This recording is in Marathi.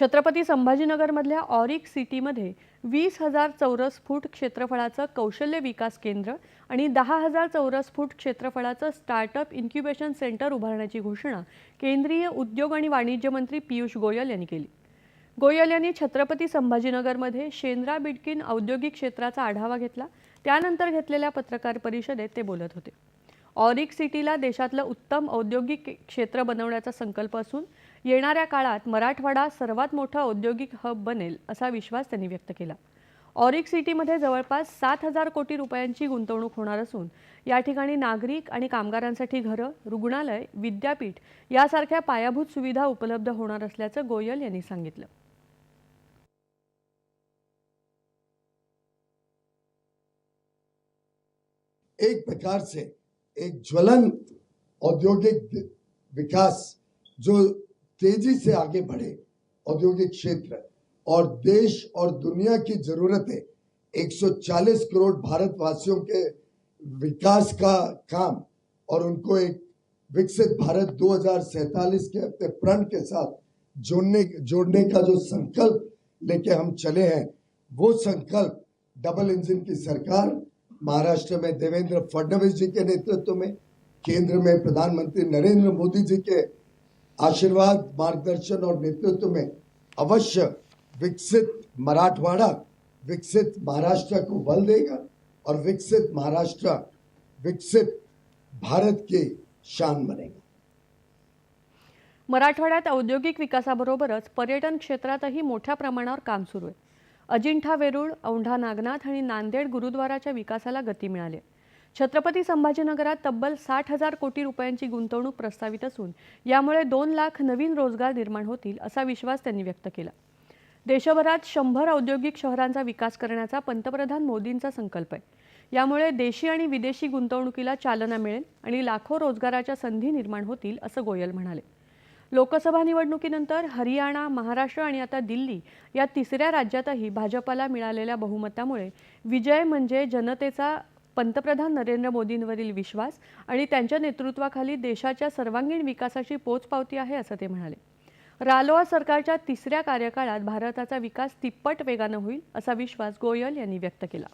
छत्रपती संभाजीनगरमधल्या ऑरिक सिटीमध्ये वीस हजार चौरस फूट क्षेत्रफळाचं कौशल्य विकास केंद्र आणि दहा हजार चौरस फूट क्षेत्रफळाचं स्टार्टअप इन्क्युबेशन सेंटर उभारण्याची घोषणा केंद्रीय उद्योग आणि वाणिज्य मंत्री पियुष गोयल यांनी केली. गोयल यांनी छत्रपती संभाजीनगरमध्ये शेंद्रा बिडकिन औद्योगिक क्षेत्राचा आढावा घेतला. त्यानंतर घेतलेल्या पत्रकार परिषदेत ते बोलत होते. ऑरिक सिटीला देशातलं उत्तम औद्योगिक क्षेत्र बनवण्याचा संकल्प असून येणाऱ्या काळात मराठवाडा सर्वात मोठा औद्योगिक हब बनेल असा विश्वास त्यांनी व्यक्त केला. ऑरिक सिटीमध्ये जवळपास सात हजार कोटी रुपयांची गुंतवणूक होणार असून या ठिकाणी नागरिक आणि कामगारांसाठी घरं रुग्णालय विद्यापीठ यासारख्या पायाभूत सुविधा उपलब्ध होणार असल्याचं गोयल यांनी सांगितलं. एक प्रकार से एक ज्वलन औद्योगिक विकास जो तेज़ी से आगे बढ़े, औद्योगिक क्षेत्र। और देश और दुनिया की ज़रूरत है 140 करोड़ भारतवासियों के विकास का काम और उनको एक विकसित भारत दो के अपने प्रण के साथ जोड़ने जोड़ने का जो संकल्प लेके हम चले हैं, वो संकल्प डबल इंजन की सरकार महाराष्ट्र में देवेंद्र फडणवीस जी के नेतृत्व में केंद्र में प्रधानमंत्री नरेंद्र मोदी जी के आशीर्वाद मार्गदर्शन और नेतृत्व में अवश्य विकसित मराठवाड़ा विकसित महाराष्ट्र को बल देगा और विकसित महाराष्ट्र विकसित भारत की शान बनेगा। मराठवाड्यात औद्योगिक विकासाबरोबरच पर्यटन क्षेत्रातही मोठ्या प्रमाणावर काम सुरू आहे. अजिंठा वेरूळ औंढा नागनाथ आणि नांदेड गुरुद्वाराच्या विकासाला गती मिळाली. छत्रपती संभाजीनगरात तब्बल साठ हजार कोटी रुपयांची गुंतवणूक प्रस्तावित असून यामुळे दोन लाख नवीन रोजगार निर्माण होतील असा विश्वास त्यांनी व्यक्त केला. देशभरात शंभर औद्योगिक शहरांचा विकास करण्याचा पंतप्रधान मोदींचा संकल्प आहे. यामुळे देशी आणि विदेशी गुंतवणुकीला चालना मिळेल आणि लाखो रोजगाराच्या संधी निर्माण होतील असं गोयल म्हणाले. लोकसभा निवडणुकीनंतर हरियाणा महाराष्ट्र आणि आता दिल्ली या तिसऱ्या राज्यातही भाजपाला मिळालेल्या बहुमतामुळे विजय म्हणजे जनतेचा पंतप्रधान नरेंद्र मोदींवरील विश्वास आणि त्यांच्या नेतृत्वाखाली देशाच्या सर्वांगीण विकासाची पोचपावती आहे असं ते म्हणाले. रालोआ सरकारच्या तिसऱ्या कार्यकाळात भारताचा विकास तिप्पट वेगानं होईल असा विश्वास गोयल यांनी व्यक्त केला.